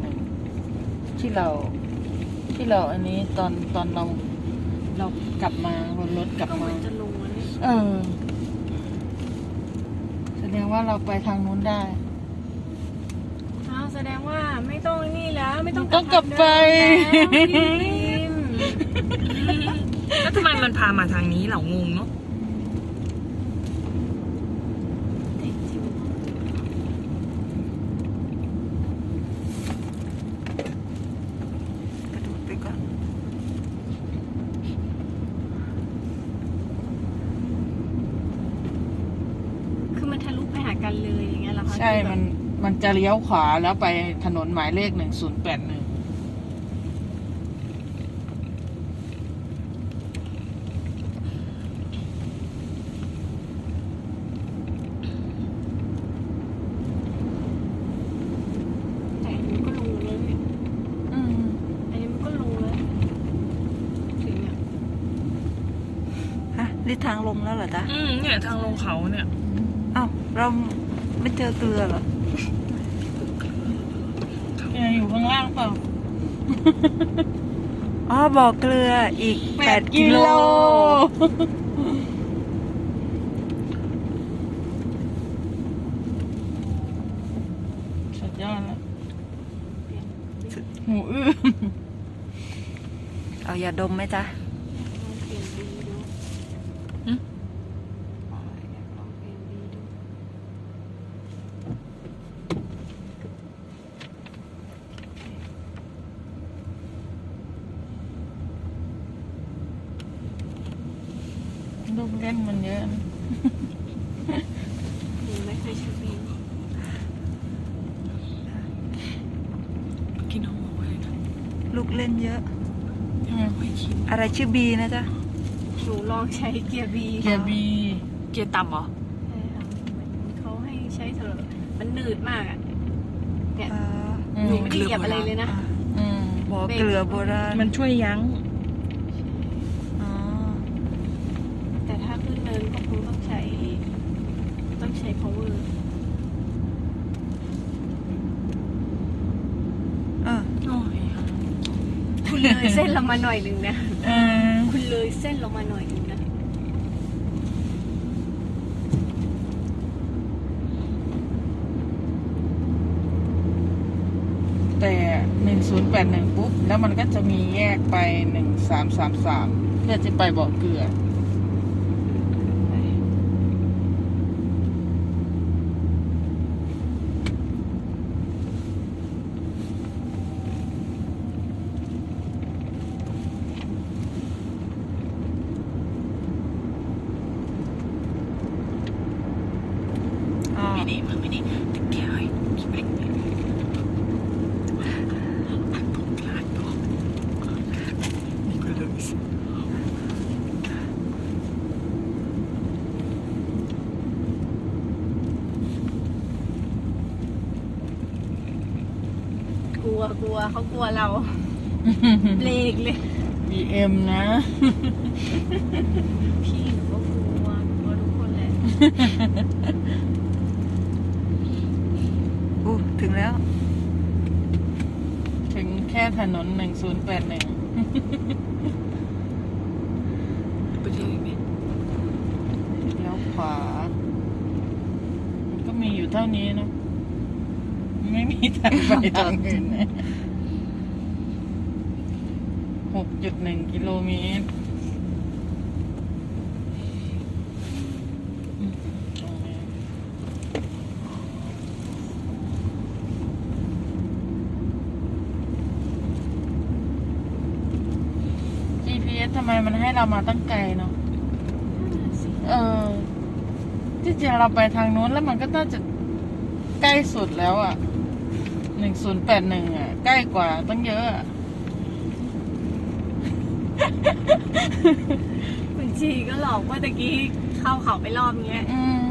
แปดหนึ่งที่เราที่เราอันนี้ตอนตอนเราเรากลับมาบนรถกลับก็เหมามือนจะลงแล้วเนี่ยเออแสดงว่าเราไปทางนู้นได้อ้าวแสดงว่าไม่ต้องนี่แล้ว ไม่ต้องต้องกลับไปทางเดิมแล้วพี่พิมแล้วทำไมมันพามาทางนี้เรางงเนาะ กระโดด ไปก่อนคือมันทะลุไปหากันเลยอย่างเงี้ยเหรอคะใช่ มัน มันจะเลี้ยวขวาแล้วไปถนนหมายเลขหนึ่งศูนย์แปดหนึ่ง แต่อันนี้มันก็ลงแล้วเนี่ย อืม อันนี้มันก็ลงแล้วถึงอะ ฮะ นี่ทางลงแล้วเหรอจ๊ะอืมเนี่ยทางลงเขาเนี่ยอ้าวเราไม่เจอเกลือเหรอแกอยู่ข้างล่างเปล่า อ๋อบ่อเกลืออีกแปดกิโล สุดยอดแล้วเปลี่ยนหูอื้อเอายาดมไหมจ๊ะ ลองเปลี่ยนบีดู หึ ลองเปลี่ยนบีดู ลูกเล่ นมันเยอะนะหนูไม่เคยใช้บีกินน้องบอกว่าอะไรนะลูกเล่นเยอะอืมไม่คิดอะไรชื่อบีนะจ๊ะ หนูลองใช้เกียร์บีเกียร์บีเกียร์ต่ำเหรอใช่ค่ะเหมือนเขาให้ใช้เถอะมันหนืดมากอะเนี่ยอ๋ออืหนูมไม่ได้เหยียบอะไรเลยนะ อืมบ่อเกลือโบราณมันช่วยยั้ง อ๋อ แต่ถ้าขึ้นเนินก็คงต้องใช้ ต้องใช้ power เออ โอ้ย คุณ เลยเส้นลงมาหน่อยหนึ่งนะเออคุณเลยเส้นลงมาหน่อยหนึ่งนะแต่หนึ่งศูนย์แปดหนึ่งปุ๊บ แล้วมันก็จะมีแยกไปหนึ่งสามสามสามเพื่อจะไปบ่อเกลืออ๋อ ไม่ดีมันไม่ดีแต่แกเฮ้ยไปอันตรงกลางเนาะนี่ก็เลยสิ กลัวกลัวเขากลัวเราเบรกเลย BM นะ พี่หนูก็กลัวกลัวทุกคนแหละอู้ถึงแล้ว ถึงแค่ถนนหนึ่งศูนย์แปดหนึ่งไปเที่ยวอีกไหมเลี้ยวขวา มันก็มีอยู่เท่านี้เนอะ ไม่มีทางไปทางอื่นนะหกจุดหนึ่งกิโลเมตรอืมตรงนี้ GPS ทำไมมันให้เรามาตั้งไกลเนาะ เออ ที่จริงเราไปทางนู้นแล้วมันก็น่าจะใกล้สุดแล้วอะ หนึ่งศูนย์แปดหนึ่งอะ ใกล้กว่าตั้งเยอะอะบางทีก็หลอกว่าตะกี้เข้าเขาไปรอบเงี้ย อืม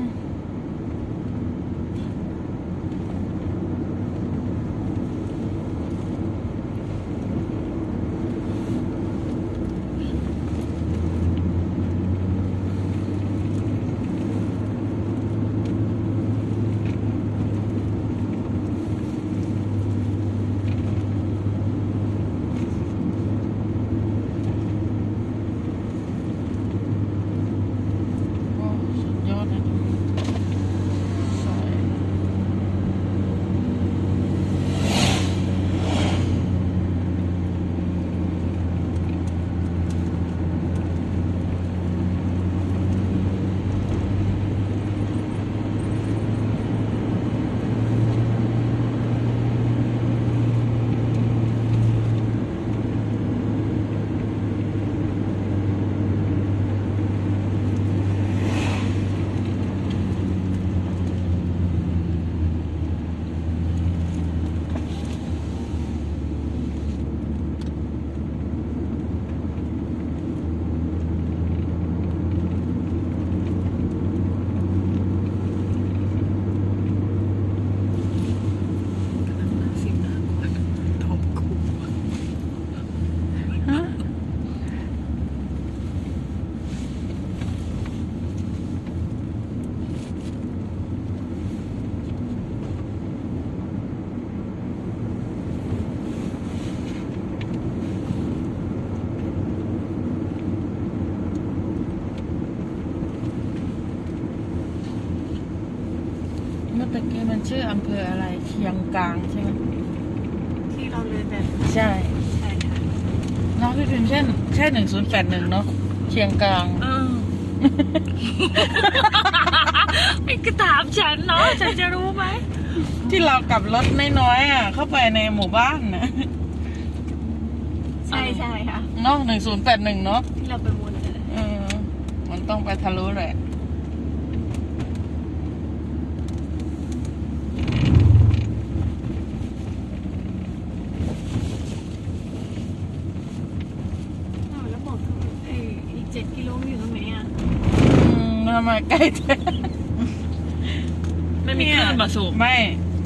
ตะกี้มันชื่ออำเภออะไรเชียงกลางใช่ไหมที่เราเลยแบบใช่ใช่ค่ะน้องพี่พิมพ์เช่นใช่หนึ่งศูนย์แปดหนึ่งเนาะเชียงกลาง เออไม่ก็ถามฉันเนาะฉันจะรู้ไหมที่เรากลับรถน้อยๆอะ เข้าไปในหมู่บ้านนะใช่ใช่ค่ะเนาะหนึ่งศูนย์แปดหนึ่งเนาะที่เราไปวนกันเลยเออ มันต้องไปทะลุแหละ อ้าวแล้วบอกไอ้อีกเจ็ดกิโลมันอยู่ตรงไหนอะ อื มทำไมใกล้แท้ไม่มีคลื่นมาสูบไม่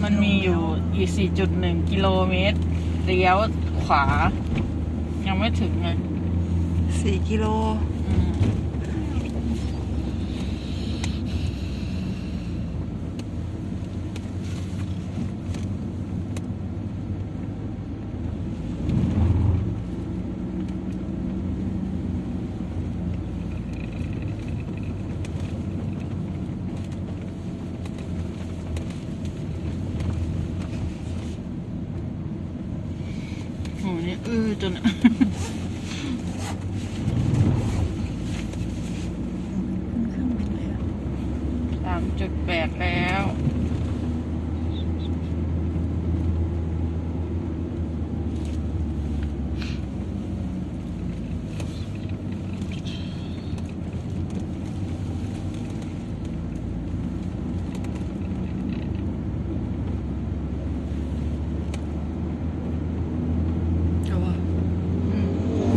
มันมีอยู่อีกสี่จุดหนึ่งกิโลเมตรเลี้ยวขวา ยังไม่ถึงไงสี่กิโล อืม โหนี่ อื้อจนสามจุดแปดแล้ว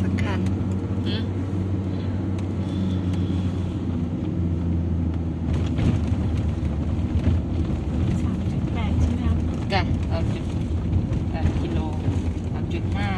สักคัน อืม สามจุดแปดใช่ไหมครับ จ้ะสามจุดแปดกิโลสามจุดห้า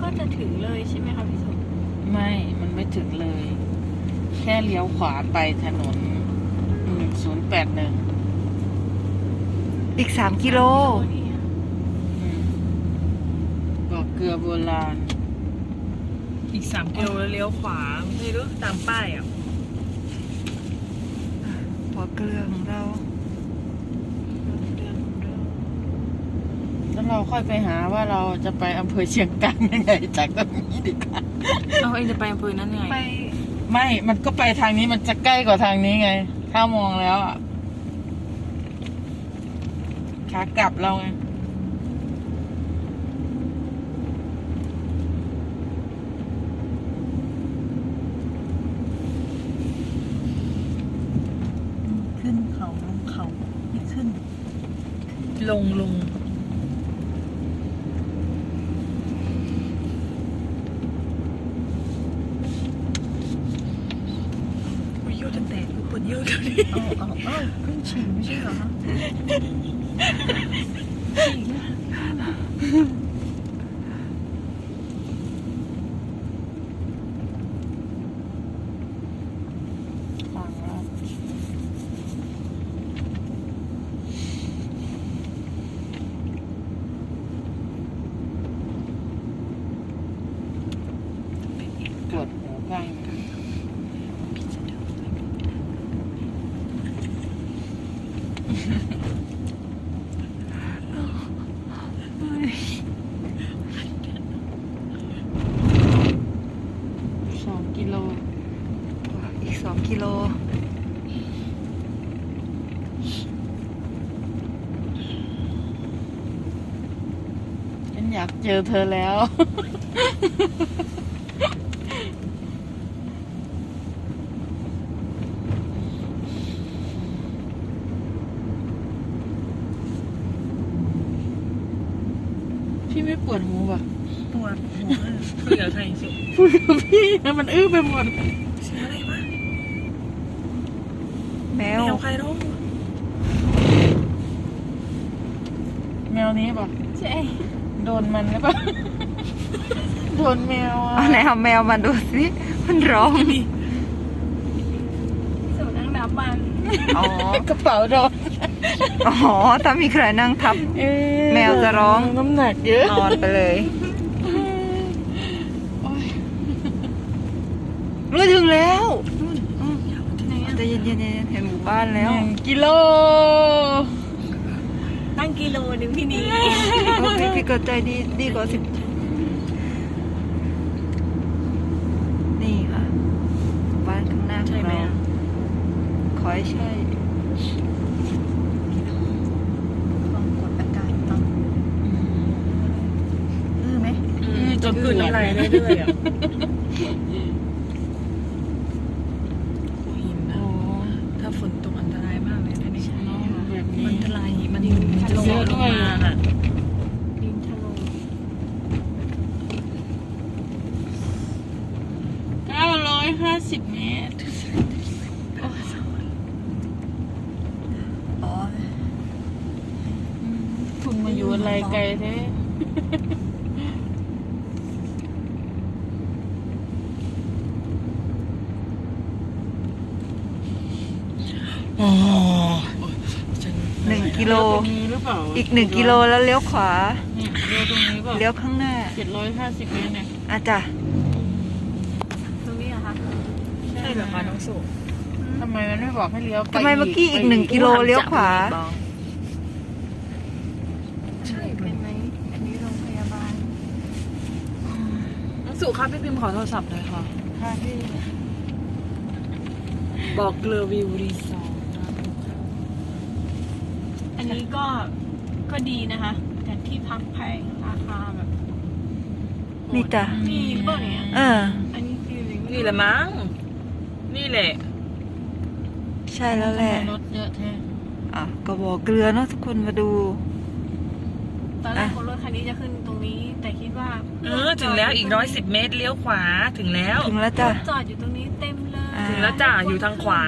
ก็จะถึงเลยใช่ไหมคะพี่สุ ไม่ มันไม่ถึงเลย แค่เลี้ยวขวาไปถนนหนึ่งศูนย์แปดหนึ่งอีกสามกิโลนี่อะบอกเกลือโบราณ อีกสามกิโลแล้วเลี้ยวขวา ไม่รู้ตามป้ายอะหัวเกลือของเราเดือนของเราแล้วเราค่อยไปหาว่าเราจะไปอำเภอเชียงกลางยังไงจากตรงนี้ดีกว่าเอาเองจะไปอำเภอนั้นยังไง ไป ไม่ มันก็ไปทางนี้มันจะใกล้กว่าทางนี้ไง ถ้ามองแล้วอะขากลับเราไงขึ้นเขาลงเขาไม่ขึ้น ลงลง はい。 กิโล ฉันอยากเจอเธอแล้ว พี่ไม่ปวดหูป่ะ ปวดหัวคุยกับใครสิคุยกับพี่มันอื้อไปหมด ใช่ ยงอะไรวะแมแมววใครร้องแมวนี้ป่ะใช่โดนมันหรือเปล่า โดนแมวอะเอาไหนเอาแมวมาดูสิ มันร้อง สูนั่งนับมันอ๋อ กระเป๋าโดนอ๋อ ถ้ามีใครนั่งทับ เอ๊ะแมวจะร้อง น้ำหนักเยอะนอนไปเลยโอ๊ยรู้ถึงแล้วนู่นอืม ไหนอะใจะเย็นๆๆเห็นหมู่บ้านหแล้วนึ่งกิโล ตั้งกิโลหนึ่งพี่นี้โอ้พี่พี่ก็ใจดีดีกว่าสิบนี่ค่ะบ้านข้างหน้าของเราขอให้ใช่ความกดอากาศต่ำอื้อไหมอืมจนคืนน้ำลายเรื่อยๆอะหินนะ โอ้ ถ้าฝนตกอันตรายมากเลยนะนี่ เนอะแบบนี้ มันทลายมันจะเยอะลงมาอะ ดินถล่ม เก้าร้ อยห้าสิบเมตรอ๋อคุณมาอยู่อะไรไกลแท้อ๋อฉันหนึ่งกิโล ตรงนี้หรือเปล่าอีกหนึ่งกิโลแล้วเลี้ยวขวา เนี่ยเลี้ยวตรงนี้เปล่าเลี้ยวข้างหน้า เจ็ดร้อยห้าสิบเมตรเนี่ย อาจ้ะตรงนี้เหรอคะ ใช่เหรอคะน้องสุทำไมมันไม่บอกให้เลี้ยวไปทำไมเมื่อกี้อีกหนึ่งกิโลเลี้ยวขวา ใช่เป็นไหมอันนี้โรงพยาบาลน้องสุครับพี่พิมพ์ขอโทรศัพท์หน่อยค่ะ ค่ะพี่ บอกเกลอวิวรีสอร์ทอันนี้ก็ก็ดีนะคะแต่ที่พักแพงราคาแบบนี่จ้ะนี่เปล่าเนี่ยเอออันนี้คืออะไรไม่รู้นี่แหละมั้ง นี่แหละใช่แล้วแหละทำไมรถเยอะแท้อะก็บอกเกลือเนาะทุกคนมาดู ตอนแรกคนรถคันนี้จะขึ้นตรงนี้ แต่คิดว่าเออถึงแล้วอีกร้อยสิบเมตรเลี้ยวขวาถึงแล้ว ถึงแล้วจ้ะ จอดอยู่ตรงนี้เต็มเลยอ่าถึงแล้วจ้ะอยู่ทางขวา